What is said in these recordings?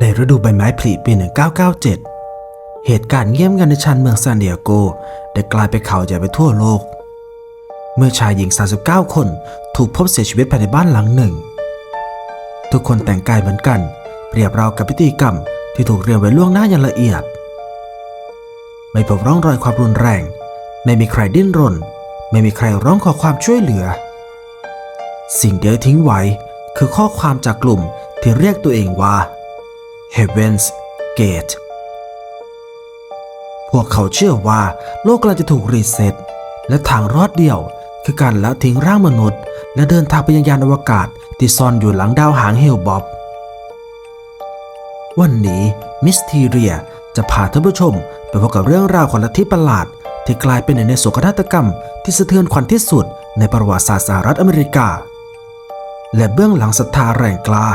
ในฤดูใบไม้ผลิปี 1997 เหตุการณ์เงียบงันในชานเมืองซานดิเอโกได้กลายเป็นข่าวใหญ่ไปทั่วโลก เมื่อชายหญิง 39 คนถูกพบเสียชีวิตภายในบ้านหลังหนึ่ง ทุกคนแต่งกายเหมือนกัน เปรียบราวกับพิธีกรรมที่ถูกเรียงไว้ล่วงหน้าอย่างละเอียด ไม่พบร่องรอยความรุนแรง ไม่มีใครดิ้นรน ไม่มีใครร้องขอความช่วยเหลือ สิ่งเดียวทิ้งไว้คือข้อความจากกลุ่มที่เรียกตัวเองว่า Heaven's Gate พวกเขาเชื่อว่าโลกกำลังจะถูกรีเซ็ตและทางรอดเดียวคือการละทิ้งร่างมนุษย์ และเดินทางไปยังยานอวกาศที่ซ่อนอยู่หลังดาวหางเฮลบอบ วันนี้มิสทีเรียจะพาท่านผู้ชมไปพบกับเรื่องราวของลัทธิประหลาด ที่กลายเป็นหนึ่งในโศกนาฏกรรม ที่สะเทือนขวัญที่สุดในประวัติศาสตร์สหรัฐอเมริกา และเบื้องหลังศรัทธาแรงกล้า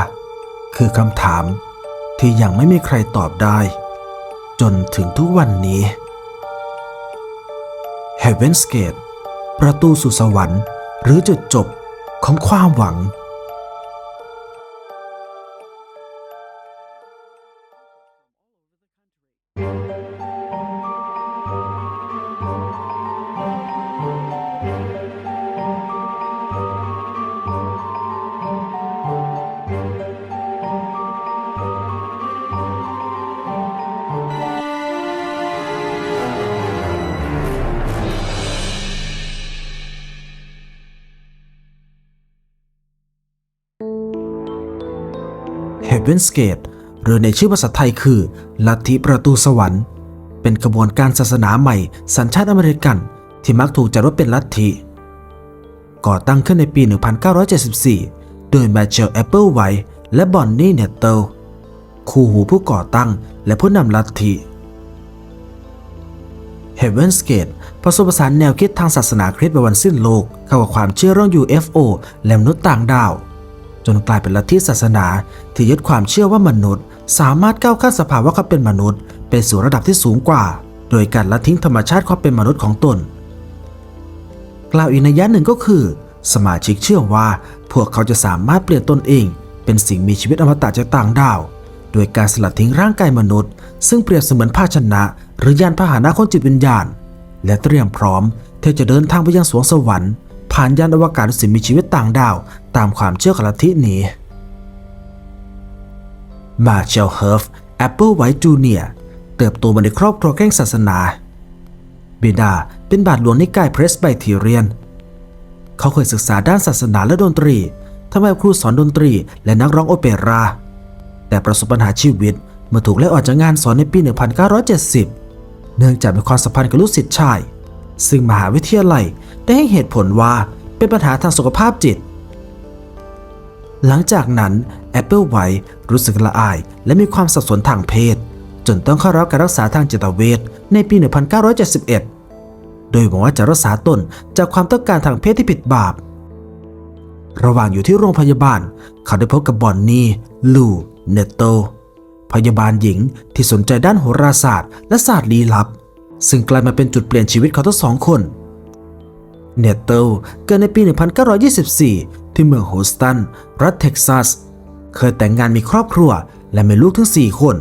คือคำถาม ที่ยังไม่มีใครตอบได้ จนถึงทุกวันนี้ Heaven's Gate ประตูสู่สวรรค์ หรือจุดจบของความหวัง Heaven's Gate หรือในชื่อภาษาไทยคือ ลัทธิประตูสวรรค์ เป็นกระบวนการศาสนาใหม่ สัญชาติอเมริกัน ที่มักถูกจัดว่าเป็นลัทธิ ก่อตั้งขึ้นในปี 1974 โดยแมชเชลแอปเปิลไวท์และบอนนี่เนตเตลคู่หูผู้ก่อตั้งและผู้นำลัทธิ Heaven's Gate ผสมผสานแนวคิดทางศาสนาคริสต์ในวันสิ้นโลก เข้ากับความเชื่อเรื่อง UFO และมนุษย์ต่างดาว จนกลายเป็นลัทธิศาสนา ที่ยึดความเชื่อว่ามนุษย์ สามารถก้าวข้ามสภาวะความเป็นมนุษย์ ไปสู่ระดับที่สูงกว่า โดยการละทิ้งธรรมชาติความเป็นมนุษย์ของตน กล่าวอีกนัยะหนึ่งก็คือ สมาชิกเชื่อว่า พวกเขาจะสามารถเปลี่ยนตนเอง เป็นสิ่งมีชีวิตอมตะจากต่างดาว โดยการสลัดทิ้งร่างกายมนุษย์ ซึ่งเปรียบเสมือนภาชนะ หรือยานพาหนะของจิตวิญญาณ และเตรียมพร้อมที่จะเดินทางไปยังสวงสวรรค์ ผ่านยานอวกาศสิ่งมีชีวิตต่างดาว ตามความเชื่อของลัทธินี้มาเชลเฮิร์ฟแอปเปิลไวท์จูเนียเติบโตมาในครอบครัวแกล้งศาสนา บิดาเป็นบาทหลวงนิกายเพรสไบเทเรียน เขาเคยศึกษาด้านศาสนาและดนตรีทำให้ครูสอนดนตรีและนักร้องโอเปร่า แต่ประสบปัญหาชีวิตเมื่อถูกไล่ออกจากงานสอนในปี 1970 เนื่องจากมีความสัมพันธ์กับลูกศิษย์ชาย ซึ่งมหาวิทยาลัย ได้ให้เหตุผลว่าเป็นปัญหาทางสุขภาพจิต หลังจากนั้นแอปเปิลไวท์รู้สึกละอายและมีความสับสนทางเพศ จนต้องเข้ารับการรักษาทางจิตเวชในปี 1971 โดยหวังว่าจะรักษาตนจากความต้องการทางเพศที่ผิดบาป ระหว่างอยู่ที่โรงพยาบาล เขาได้พบกับบอนนี่ลูเนตโตพยาบาลหญิงที่สนใจด้านโหราศาสตร์และศาสตร์ลี้ลับ ซึ่งกลายมาเป็นจุดเปลี่ยนชีวิตเขาทั้งสองคน เนตเตลเกิดในปี 1924 ที่เมืองโฮสตัน รัฐเท็กซัส เคยแต่งงานมีครอบครัวและมีลูกถึง4 คน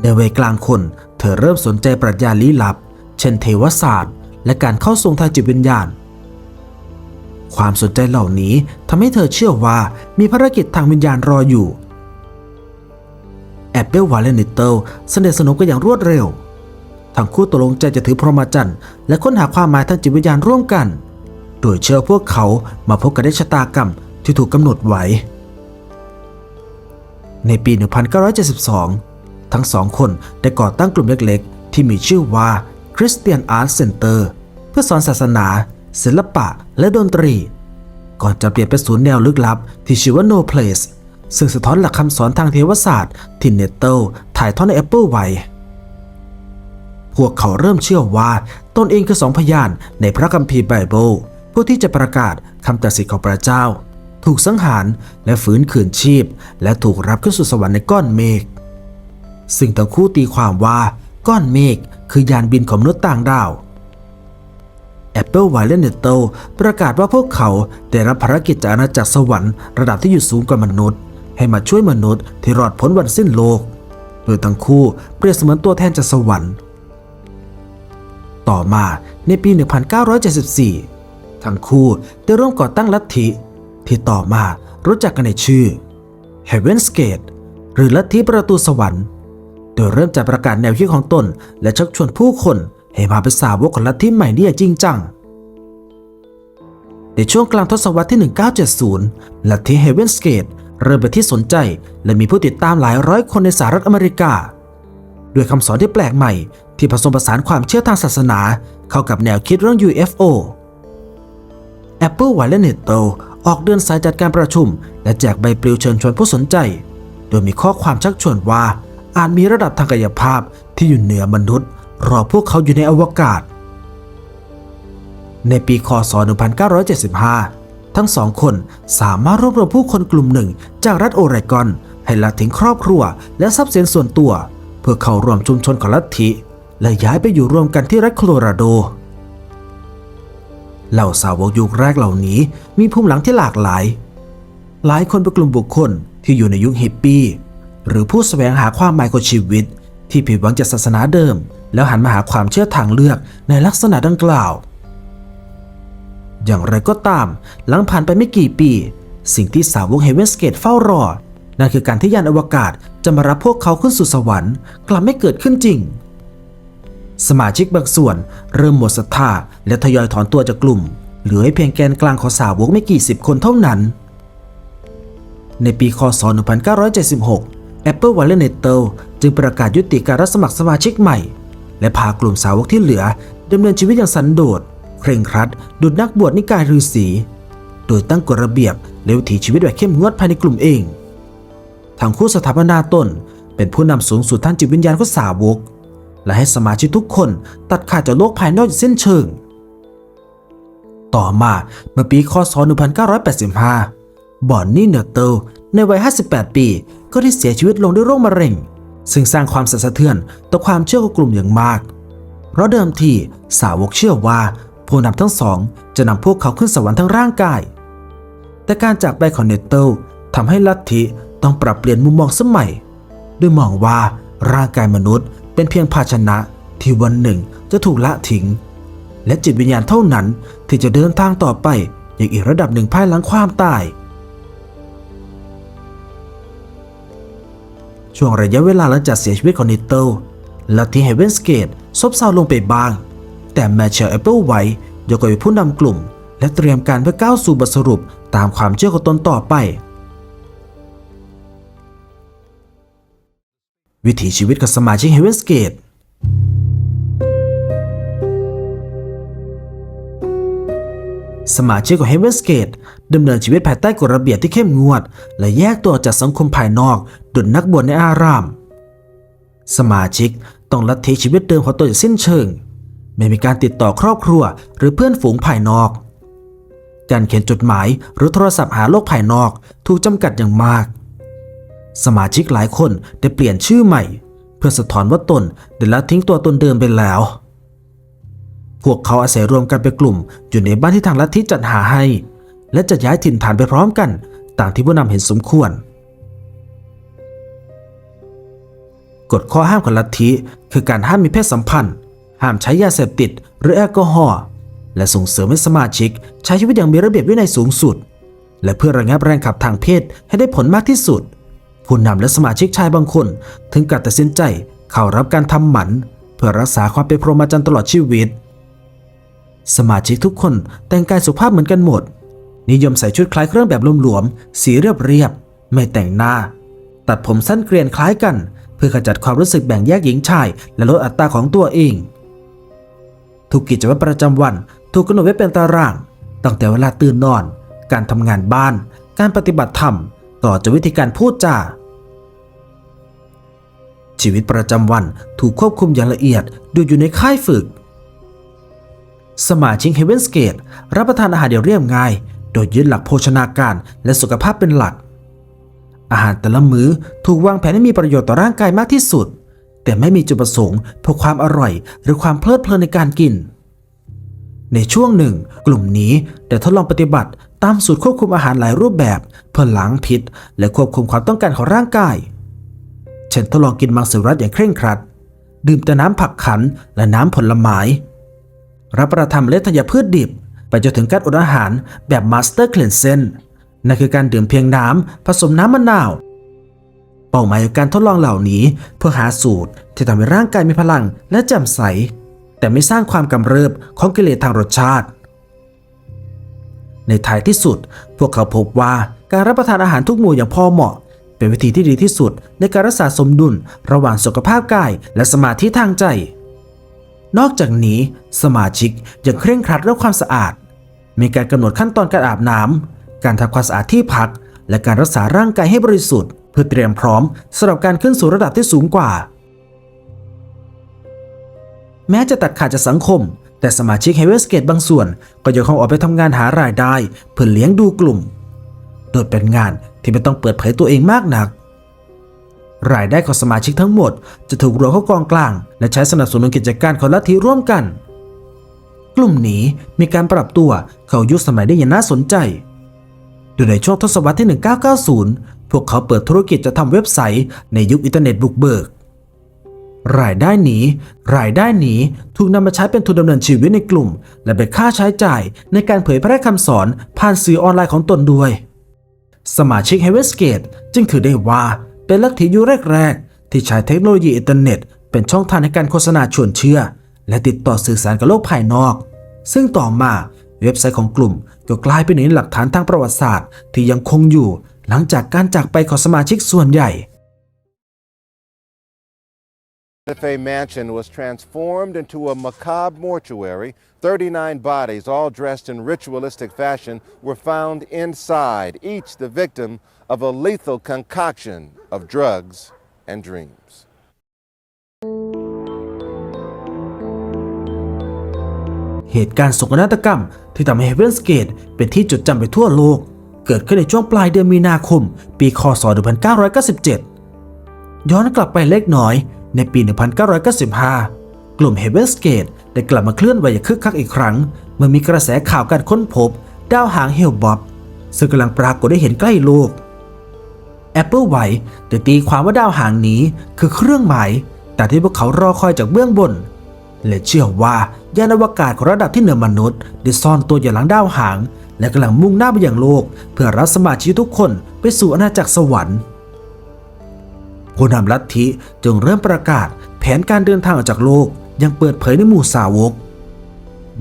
ในวัยกลางคน เธอเริ่มสนใจปรัชญาลี้ลับ เช่นเทวศาสตร์ และการเข้าทรงทางจิตวิญญาณ ความสนใจเหล่านี้ทำให้เธอเชื่อว่ามีภารกิจทางวิญญาณรออยู่ แอปเปิลวาเลนิเตลสนิทสนมกันอย่างรวดเร็ว ทั้งคู่ตกลงใจจะถือพรหมจรรย์และค้นหาความหมายทางจิตวิญญาณร่วมกัน โดยเชื่อพวกเขามาพบกันได้ชะตากรรมที่ถูกกำหนดไว้ ในปี 1972 ทั้งสองคนได้ก่อตั้งกลุ่มเล็กๆ ที่มีชื่อว่า Christian Art Center เพื่อสอนศาสนา ศิลปะ และดนตรี ก่อนจะเปลี่ยนเป็นศูนย์แนวลึกลับ ที่ชื่อว่า No Place ซึ่งสะท้อนหลักคำสอนทางเทวศาสตร์ที่เนเตลถ่ายทอดใน Apple ไว้ พวกเขาเริ่มเชื่อว่าตนเองคือสองพยานในพระคัมภีร์ไบเบิลผู้ที่จะประกาศคำตัดสินของพระเจ้า ถูกสังหารและฟื้นคืนชีพ และถูกรับขึ้นสู่สวรรค์ในก้อนเมฆซึ่งทั้งคู่ตีความว่า ก้อนเมฆคือยานบินของมนุษย์ต่างดาว Apple w i l e n e t o ประกาศว่าพวกเขาได้รับภารกิจจากอาณาจักรสวรรค์ระดับที่อยู่สูงกว่ามนุษย์ ให้มาช่วยมนุษย์ที่รอดพ้นวันสิ้นโลก โดยทั้งคู่เปรียบเสมือนตัวแทนจากสวรรค์ ต่อมาในปี 1974 ทั้งคู่ได้ร่วมก่อตั้งลัทธิที่ต่อมารู้จักกันในชื่อ Heaven's Gate หรือลัทธิประตูสวรรค์ โดยเริ่มจากประกาศแนวคิดของตน และชักชวนผู้คนให้มาเป็นสาวกของลัทธิใหม่นี้อย่างจริงจัง ในช่วงกลางทศวรรษที่ 1970 ลัทธิ Heaven's Gate เริ่มเป็นที่สนใจ และมีผู้ติดตามหลายร้อยคนในสหรัฐอเมริกา ด้วยคำสอนที่แปลกใหม่ ที่ผสมผสานความเชื่อทางศาสนา เข้ากับแนวคิดเรื่อง UFO Apple ไวและเนตโตออกเดินสายจัดการประชุม และแจกใบปลิวเชิญชวนผู้สนใจ โดยมีข้อความชักชวนว่าอาจมีระดับทางกายภาพที่อยู่เหนือมนุษย์ รอพวกเขาอยู่ในอวกาศ ในปีคศ 1975 ทั้งสองคนสามารถรวบรวมผู้คนกลุ่มหนึ่งจากรัฐโอไรกอน ให้ละทิ้งครอบครัวและทรัพย์สินส่วนตัว พื่อเข้าร่วมชุมชนของลัทธิและย้ายไปอยู่รวมกันที่รัฐโคโลราโด เหล่าสาวกยุคแรกเหล่านี้มีภูมิหลังที่หลากหลาย หลายคนเป็นกลุ่มบุคคลที่อยู่ในยุคฮิปปี้หรือผู้แสวงหาความหมายของชีวิต ที่ผิดหวังจากศาสนาเดิม แล้วหันมาหาความเชื่อทางเลือกในลักษณะดังกล่าว อย่างไรก็ตาม หลังผ่านไปไม่กี่ปี สิ่งที่สาวกเฮเวนสเกตเฝ้ารอ นั่นคือการที่ยานอวกาศ จะมารับพวกเขาขึ้นสู่สวรรค์ กลับไม่เกิดขึ้นจริง สมาชิกบางส่วนเริ่มหมดศรัทธาและทยอยถอนตัวจากกลุ่ม เหลือให้เพียงแกนกลางของสาวกไม่กี่สิบคนเท่านั้น ในปีคศ 1976 Apple w a l l e n e t t l จึงประกาศยุติการรับสมัครสมาชิกใหม่ และพากลุ่มสาวกที่เหลือดำเนินชีวิตอย่างสันโดษเคร่งครัดดุจนักบวชนิกายฤาษี โดยตั้งกฎระเบียบและวิถีชีวิตแบบเข้มงวดภายในกลุ่มเอง ทั้งคู่สถาปนาตนเป็นผู้นำสูงสุดทางจิตวิญญาณของสาวก และให้สมาชิกทุกคนตัดขาดจากโลกภายนอกอย่างสิ้นเชิง ต่อมาเมื่อปีคศ 1985 บอนนี่เนอร์เตลในวัย 58 ปี ก็ได้เสียชีวิตลงด้วยโรคมะเร็ง ซึ่งสร้างความสั่นสะเทือนต่อความเชื่อของกลุ่มอย่างมาก เพราะเดิมทีสาวกเชื่อว่าผู้นำทั้งสองจะนำพวกเขาขึ้นสวรรค์ทั้งร่างกาย แต่การจากไปของเนตเตลทำให้ลัทธิ ต้องปรับเปลี่ยนมุมมองสมัยโดยมองว่าร่างกายมนุษย์เป็นเพียงภาชนะที่วันหนึ่งจะถูกละทิ้ง และจิตวิญญาณเท่านั้นที่จะเดินทางต่อไปอย่างอีกระดับหนึ่งภายหลังความตาย ช่วงระยะเวลาหลังจากเสียชีวิตของนิเติลลัทธิเฮเวนสเกตซบเซาลงไปบ้าง แต่แมชเชลแอปเปิลไว้ยกเป็นผู้นำกลุ่ม และเตรียมการเพื่อก้าวสู่บทสรุปตามความเชื่อของตนต่อไป วิถีชีวิตของสมาชิกเฮเวนสเกตสมาชิกของ Heaven's Gate ดำเนินชีวิตภายใต้กฎระเบียบที่เข้มงวด และแยกตัวจากสังคมภายนอกดุจนักบวชในอาราม สมาชิกต้องลัทธิชีวิตเดิมของตัวอย่างสิ้นเชิง ไม่มีการติดต่อครอบครัวหรือเพื่อนฝูงภายนอก การเขียนจดหมายหรือโทรศัพท์หาโลกภายนอกถูกจำกัดอย่างมาก สมาชิกหลายคนได้เปลี่ยนชื่อใหม่ เพื่อสะท้อนว่าตนได้ละทิ้งตัวตนเดิมไปแล้ว พวกเขาอาศัยรวมกันเป็นกลุ่ม อยู่ในบ้านที่ทางลัทธิจัดหาให้ และจะย้ายถิ่นฐานไปพร้อมกัน ตามที่ผู้นำเห็นสมควรกฎข้อห้ามของลัทธิคือการห้ามมีเพศสัมพันธ์ ห้ามใช้ยาเสพติด หรือแอลกอฮอล์และส่งเสริมให้สมาชิก ใช้ชีวิตอย่างมีระเบียบวินัยสูงสุด และเพื่อระงับแรงขับทางเพศให้ได้ผลมากที่สุด ผู้นำและสมาชิกชายบางคน ถึงกับตัดสินใจเข้ารับการทำหมัน เพื่อรักษาความเป็นพรหมจรรย์ตลอดชีวิต สมาชิกทุกคนแต่งกายสุภาพเหมือนกันหมด นิยมใส่ชุดคล้ายเครื่องแบบหลวมๆสีเรียบๆไม่แต่งหน้า ตัดผมสั้นเกรียนคล้ายกัน เพื่อขจัดความรู้สึกแบ่งแยกหญิงชาย และลดอัตราของตัวเองทุกกิจวัตรประจำวันถูกกำหนดไว้เป็นตาราง ตั้งแต่เวลาตื่นนอน การทำงานบ้าน การปฏิบัติธรรม ต่อจากวิธีการพูดจา ชีวิตประจำวันถูกควบคุมอย่างละเอียดโดูอยู่ในค่ายฝึก สมาชิก Heaven's Gate รับประทานอาหารเดียวเรียบง่าย โดยยึดหลักโภชนาการและสุขภาพเป็นหลัก อาหารแต่ละมื้อถูกวางแผนให้มีประโยชน์ต่อร่างกายมากที่สุด แต่ไม่มีจุดประสงค์เพื่อความอร่อย หรือความเพลิดเพลินในการกิน ในช่วงหนึ่ง กลุ่มนี้ได้ทดลองปฏิบัติตามสูตรควบคุมอาหารหลายรูปแบบเพื่อล้างพิษ และควบคุมความต้องการของร่างกาย เช่นทดลองกินมังสวิรัตอย่างเคร่งครัด ดื่มแต่น้ำผักขันและน้ำผลไม้รับประทานเมล็ดธัญพืชดิบ ไปจนถึงการอดอาหารแบบมาสเตอร์เคลนเซนนั่นคือการดื่มเพียงน้ำผสมน้ำมะนาว เป้าหมายของการทดลองเหล่านี้เพื่อหาสูตรที่ทำให้ร่างกายมีพลังและแจ่มใส แต่ไม่สร้างความกำเริบของกิเลสทางรสชาติ ในท้ายที่สุด พวกเขาพบว่าการรับประทานอาหารทุกหมู่อย่างพอเหมาะ เป็นวิธีที่ดีที่สุดในการรักษาสมดุลระหว่างสุขภาพกายและสมาธิทางใจ นอกจากนี้สมาชิกยังเคร่งครัดเรื่องความสะอาด มีการกำหนดขั้นตอนการอาบน้ำการทำความสะอาดที่พัก และการรักษาร่างกายให้บริสุทธิ์ เพื่อเตรียมพร้อมสำหรับการขึ้นสู่ระดับที่สูงกว่า แม้จะตัดขาดจากสังคม แต่สมาชิกเฮเวสเกตบางส่วน ก็ยังคงออกไปทำงานหารายได้เพื่อเลี้ยงดูกลุ่มโดยเป็นงาน ที่ไม่ต้องเปิดเผยตัวเองมากนัก รายได้ของสมาชิกทั้งหมด จะถูกรวมเข้ากองกลาง และใช้สนับสนุนกิจการของลัทธิร่วมกัน กลุ่มนี้มีการปรับตัวเข้ายุคสมัยได้อย่างน่าสนใจ โดยในช่วงทศวรรษที่ 1990 พวกเขาเปิดธุรกิจจะทำเว็บไซต์ในยุคอินเทอร์เน็ตบุกเบิกรายได้นี้ รายได้นี้ถูกนำมาใช้เป็นทุนดำเนินชีวิตในกลุ่ม และเป็นค่าใช้จ่ายในการเผยแพร่คำสอนผ่านสื่อออนไลน์ของตนด้วย สมาชิกเฮเวสเกตจึงถือได้ว่าเป็นลัทธิยุคแรก ๆ ที่ใช้เทคโนโลยีอินเทอร์เน็ต เป็นช่องทางในการโฆษณาชวนเชื่อ และติดต่อสื่อสารกับโลกภายนอก ซึ่งต่อมาเว็บไซต์ของกลุ่มก็กลายเป็นหนึ่งในหลักฐานทางประวัติศาสตร์ ที่ยังคงอยู่หลังจากการจากไปของสมาชิกส่วนใหญ่ Santa Fe Mansion was transformed into a macabre mortuary. 39 bodies, all dressed in ritualistic fashion, were found inside, each the victim of a lethal concoction of drugs and dreams. เหตุการณ์โศกนาฏกรรมที่ทำให้เฮเวนสเกตเป็นที่จดจำไปทั่วโลก เกิดขึ้นในช่วงปลายเดือนมีนาคม ปีคศ 1997 ย้อนกลับไปเล็กน้อย ในปี 1995 กลุ่มเฮเวนสเกตได้กลับมาเคลื่อนไหวอย่างคึกคักอีกครั้ง เมื่อมีกระแสข่าวการค้นพบ ดาวหางเฮลบอบซึ่งกำลังปรากฏได้เห็นใกล้โลก Apple ไว้ได้ตีความว่าดาวหางนี้คือเครื่องหมาย แต่ที่พวกเขารอคอยจากเบื้องบน และเชื่อว่ายานอวกาศของระดับที่เหนือมนุษย์ ได้ซ่อนตัวอยู่หลังดาวหาง และกำลังมุ่งหน้าไปยังโลก เพื่อรับสมาชิกทุกคนไปสู่อาณาจักรสวรรค์ ผู้นำลัทธิจึงเริ่มประกาศแผนการเดินทางออกจากโลกยังเปิดเผยในหมู่สาวก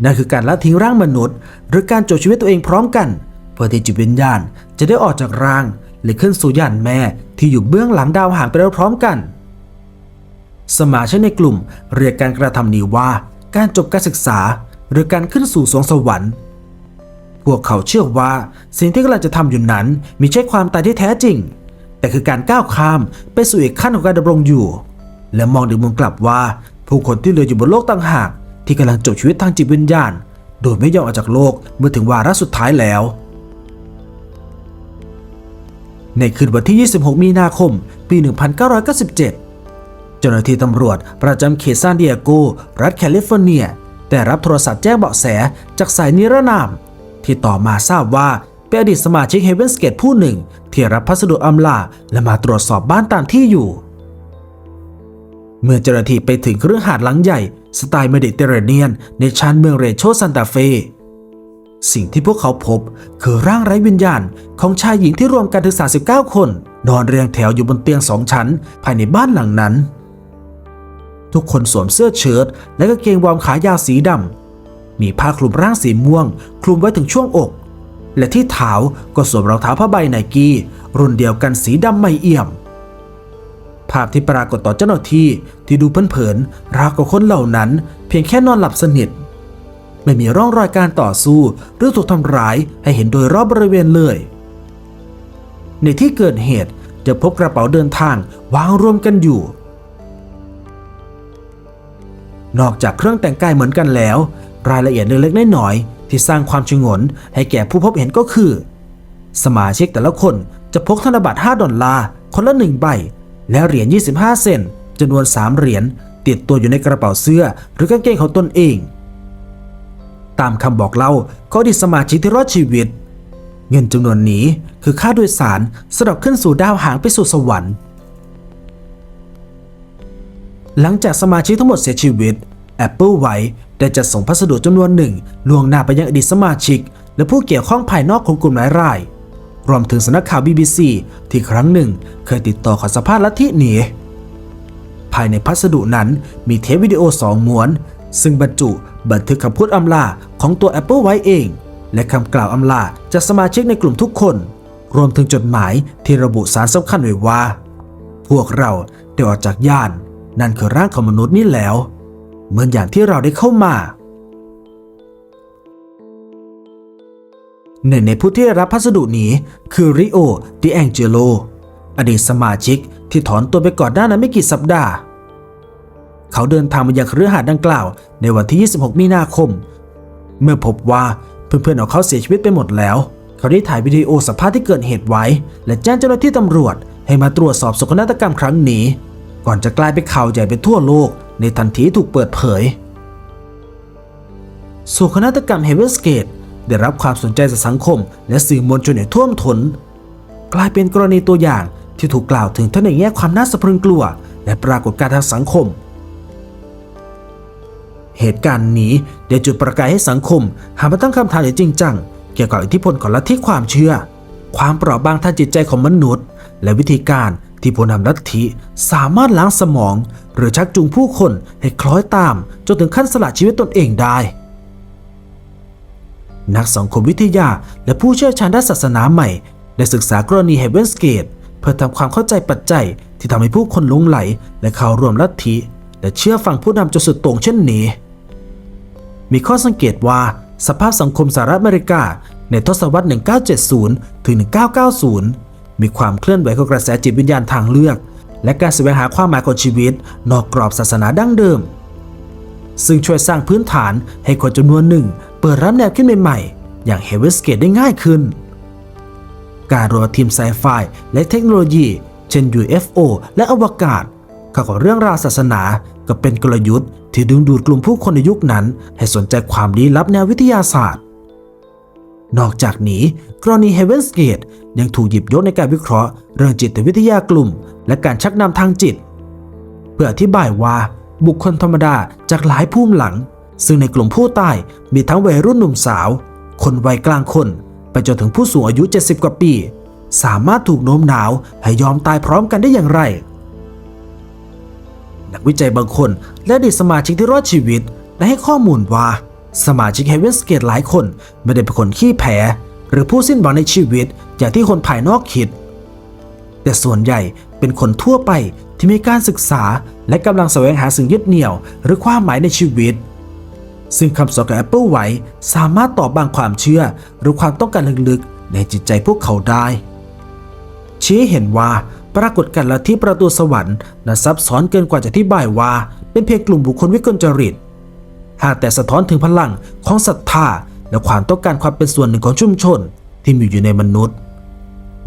นั่นคือการละทิ้งร่างมนุษย์ หรือการจบชีวิตตัวเองพร้อมกัน เพื่อที่จิตวิญญาณจะได้ออกจากร่างและขึ้นสู่ยานแม่ที่อยู่เบื้องหลังดาวหางไปแล้วพร้อมกัน สมาชิกในกลุ่มเรียกการกระทำนี้ว่าการจบการศึกษาหรือการขึ้นสู่สวงสวรรค์ พวกเขาเชื่อว่าสิ่งที่กำลังจะทำอยู่นั้นมิใช่ความตายที่แท้จริง แต่คือการก้าวข้ามไปสู่อีกขั้นของการดำรงอยู่ และมองในมุมกลับว่า ผู้คนที่เหลืออยู่บนโลกต่างหาก ที่กำลังจบชีวิตทางจิตวิญญาณ โดยไม่ยอมออกจากโลกเมื่อถึงวาระสุดท้ายแล้ว ในคืนวันที่ 26 มีนาคม ปี 1997 เจ้าหน้าที่ตำรวจประจำเขตซานดิเอโก รัฐแคลิฟอร์เนีย ได้รับโทรศัพท์แจ้งเบาะแสจากสายนิรนาม ที่ต่อมาทราบว่า เป็นอดีตสมาชิกเฮเวนสเกตผู้หนึ่ง ที่รับพัสดุอำลาและมาตรวจสอบบ้านตามที่อยู่ เมื่อเจ้าหน้าที่ไปถึงเครื่องหาดหลังใหญ่ สไตล์เมดิเตอร์เรเนียน ในชานเมืองเรโชซันตาเฟ สิ่งที่พวกเขาพบคือร่างไร้วิญญาณ ของชายหญิงที่รวมกันถึง 39 คน นอนเรียงแถวอยู่บนเตียงสองชั้น ภายในบ้านหลังนั้น ทุกคนสวมเสื้อเชิ้ตและกางเกงวอร์มขายาวสีดำมีผ้าคลุมร่างสีม่วง คลุมไว้ถึงช่วงอก และที่เท้าก็สวมรองเท้าผ้าใบไนกี้รุ่นเดียวกันสีดำไม่เอี่ยม ภาพที่ปรากฏต่อเจ้าหน้าที่ที่ดูเผินๆราวกับคนเหล่านั้น เพียงแค่นอนหลับสนิท ไม่มีร่องรอยการต่อสู้หรือถูกทำร้ายให้เห็นโดยรอบบริเวณเลย ในที่เกิดเหตุจะพบกระเป๋าเดินทางวางรวมกันอยู่ นอกจากเครื่องแต่งกายเหมือนกันแล้ว รายละเอียดเล็กๆน้อยๆ ที่สร้างความชงนให้แก่ผู้พบเห็นก็คือ สมาชิกแต่ละคนจะพกธนบัตร 5 ดอลลาร์คนละ 1 ใบ และเหรียญ 25 เซนจำนวน 3 เหรียญติดตัวอยู่ในกระเป๋าเสื้อหรือกางเกงของตนเอง ตามคำบอกเล่าของอดีตสมาชิกที่รอดชีวิต เงินจำนวนนี้คือค่าโดยสารสำหรับขึ้นสู่ดาวหางไปสู่สวรรค์ หลังจากสมาชิกทั้งหมดเสียชีวิต Apple ไว ได้จัดส่งพัสดุจำนวนหนึ่งล่วงหน้าไปยังอดีตสมาชิก และผู้เกี่ยวข้องภายนอกของกลุ่มหลายราย รวมถึงสำนักข่าว BBC ที่ครั้งหนึ่ง เคยติดต่อขอสัมภาษณ์ลัทธินี้ ภายในพัสดุนั้นมีเทปวิดีโอสองม้วน ซึ่งบรรจุบันทึกคำพูดอำลาของตัว Apple ไว้เอง และคำกล่าวอำลาจากสมาชิกในกลุ่มทุกคน รวมถึงจดหมายที่ระบุสารสำคัญไว้ว่า พวกเราได้ออกจากย่าน นั่นคือร่างของมนุษย์นี่แล้ว เหมือนอย่างที่เราได้เข้ามา หนึ่งในผู้ที่ได้รับพัสดุนี้คือริโอดิแองเจโลอดีตสมาชิกที่ถอนตัวไปก่อนหน้านั้นไม่กี่สัปดาห์ เขาเดินทางมายังเครือหาดดังกล่าว ในวันที่ 26 มีนาคม เมื่อพบว่าเพื่อนๆของเขาเสียชีวิตไปหมดแล้ว เขาได้ถ่ายวิดีโอสัมภาษณ์ที่เกิดเหตุไว้ และแจ้งเจ้าหน้าที่ตำรวจ ให้มาตรวจสอบโศกนาฏกรรมครั้งนี้ ก่อนจะกลายเป็นข่าวใหญ่ไปทั่วโลก ในทันทีถูกเปิดเผยโศกนาฏกรรมเฮเวนสเกตได้รับความสนใจจากสังคม และสื่อมวลชนอย่างท่วมท้น กลายเป็นกรณีตัวอย่างที่ถูกกล่าวถึงทั้งในแง่ความน่าสะพรึงกลัว และปรากฏการณ์ทางสังคม เหตุการณ์นี้ได้จุดประกายให้สังคมหันมาตั้งคำถามอย่างจริงจัง เกี่ยวกับอิทธิพลของลัทธิความเชื่อ ความเปราะบางทางจิตใจของมนุษย์ และวิธีการ ที่ผู้นำลัทธิสามารถล้างสมอง หรือชักจูงผู้คนให้คล้อยตาม จนถึงขั้นสละชีวิตตนเองได้ นักสังคมวิทยาและผู้เชี่ยวชาญด้านศาสนาใหม่ ได้ศึกษากรณีเฮเวนสเกตเพื่อทำความเข้าใจปัจจัยที่ทำให้ผู้คนลงไหล และเข้าร่วมลัทธิ และเชื่อฟังผู้นำจนสุดโต่งเช่นนี้ มีข้อสังเกตว่าสภาพสังคมสหรัฐอเมริกาในทศวรรษ 1970 ถึง 1990 มีความเคลื่อนไหวของกระแสจิตวิญญาณทางเลือก และการแสวงหาความหมายของชีวิต นอกกรอบศาสนาดั้งเดิม ซึ่งช่วยสร้างพื้นฐานให้คนจำนวนหนึ่ง เปิดรับแนวคิดใหม่ๆ อย่างเฮเวนสเกตได้ง่ายขึ้น การรวมทีมไซไฟและเทคโนโลยี เช่น UFO และอวกาศเข้ากับเรื่องราวศาสนาก็เป็นกลยุทธ์ที่ดึงดูดกลุ่มผู้คนในยุคนั้น ให้สนใจความลี้ลับแนววิทยาศาสตร์ นอกจากนี้กรณี Heaven's Gate ยังถูกหยิบยกในการวิเคราะห์เรื่องจิตวิทยากลุ่ม และการชักนำทางจิต เพื่ออธิบายว่าบุคคลธรรมดาจากหลายภูมิหลัง ซึ่งในกลุ่มผู้ตายมีทั้งวัยรุ่นหนุ่มสาว คนวัยกลางคน ไปจนถึงผู้สูงอายุ 70 กว่าปี สามารถถูกโน้มน้าวให้ยอมตายพร้อมกันได้อย่างไรนักวิจัยบางคนและอดีตสมาชิกที่รอดชีวิตได้ให้ข้อมูลว่า สมาชิกเฮเวนสเกตหลายคนไม่ได้เป็นคนขี้แพ้ หรือผู้สิ้นหวังในชีวิตอย่างที่คนภายนอกคิด แต่ส่วนใหญ่เป็นคนทั่วไปที่มีการศึกษาและกำลังแสวงหาสิ่งยึดเหนี่ยว หรือความหมายในชีวิต ซึ่งคำสอนของ Apple ไว้สามารถตอบบางความเชื่อ หรือความต้องการลึกๆ ในจิตใจพวกเขาได้ ชี้เห็นว่าปรากฏการณ์ลัทธิประตูสวรรค์นั้นซับซ้อนเกินกว่าจะอธิบายว่า เป็นเพียงกลุ่มบุคคลวิกลจริต หากแต่สะท้อนถึงพลังของศรัทธาและความต้องการความเป็นส่วนหนึ่งของชุมชน ที่มีอยู่ในมนุษย์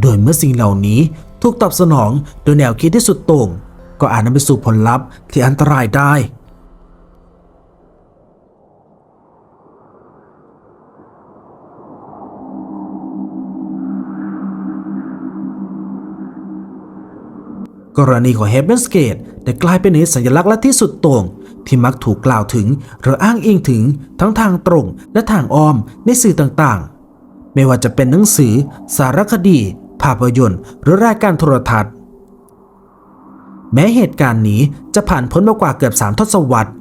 โดยเมื่อสิ่งเหล่านี้ถูกตอบสนองโดยแนวคิดที่สุดโต่งก็อาจนำไปสู่ผลลัพธ์ที่อันตรายได้ กรณีของ Heaven's Gate ได้กลายเป็นสัญลักษณ์และที่สุดโต่ง ที่มักถูกกล่าวถึงหรืออ้างอิงถึงทั้งทางตรงและทางอ้อมในสื่อต่างๆ ไม่ว่าจะเป็นหนังสือ สารคดี ภาพยนตร์ หรือรายการโทรทัศน์ แม้เหตุการณ์นี้จะผ่านพ้นมากว่าเกือบสามทศวรรษ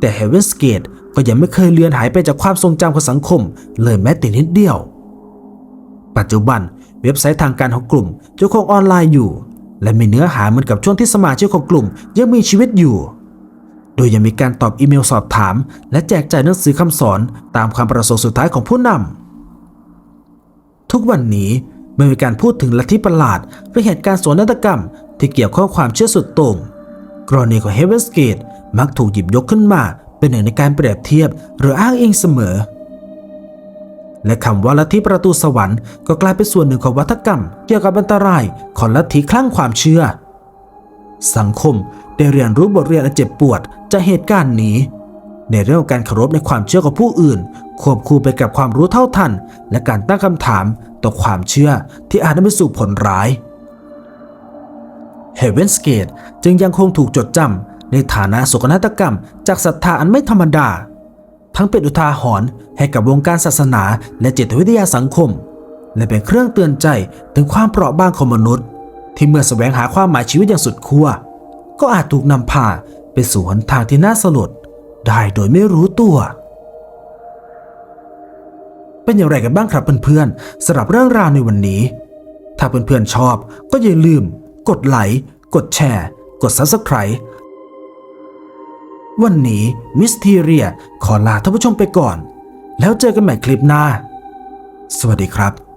แต่ Heaven's Gate ก็ยังไม่เคยเลือนหายไปจากความทรงจำของสังคม เลยแม้แต่นิดเดียว ปัจจุบันเว็บไซต์ทางการของกลุ่มยังคงออนไลน์อยู่ และมีเนื้อหาเหมือนกับช่วงที่สมาชิกของกลุ่มยังมีชีวิตอยู่ โดยยังมีการตอบอีเมลสอบถาม และแจกจ่ายหนังสือคำสอนตามความประสงค์สุดท้ายของผู้นำทุกวันนี้เมื่อมีการพูดถึงลัทธิประหลาดหรือเหตุการณ์โศกนาฏกรรม ที่เกี่ยวข้องความเชื่อสุดโต่งกรณีของ Heaven's Gate มักถูกหยิบยกขึ้นมา เป็นหนึ่งในการเปรียบเทียบหรืออ้างอิงเสมอ และคำว่าลัทธิประตูสวรรค์ก็กลายเป็นส่วนหนึ่งของวัฒกรรม เกี่ยวกับอันตรายของลัทธิคลั่งความเชื่อ สังคมได้เรียนรู้บทเรียนอันเจ็บปวด จากเหตุการณ์นี้ ในเรื่องการเคารพในความเชื่อของผู้อื่น ควบคู่ไปกับความรู้เท่าทัน และการตั้งคำถามต่อความเชื่อที่อาจนำไปสู่ผลร้าย Heaven's Gate จึงยังคงถูกจดจำในฐานะโศกนาฏกรรม จากศรัทธาอันไม่ธรรมดา ทั้งเป็นอุทาหรณ์ให้กับวงการศาสนาและจิตวิทยาสังคม และเป็นเครื่องเตือนใจถึงความเปราะบางของมนุษย์ ที่เมื่อแสวงหาความหมายชีวิตอย่างสุดขั้วก็อาจถูกนำพา ไปสู่หนทางที่น่าสลดได้โดยไม่รู้ตัว เป็นอย่างไรกันบ้างครับเพื่อนๆสำหรับเรื่องราวในวันนี้ ถ้าเพื่อนๆชอบก็อย่าลืม กดไลค์กดแชร์ กด Subscribe วันนี้มิสทีเรียขอลาท่านผู้ชมไปก่อน แล้วเจอกันใหม่คลิปหน้า สวัสดีครับ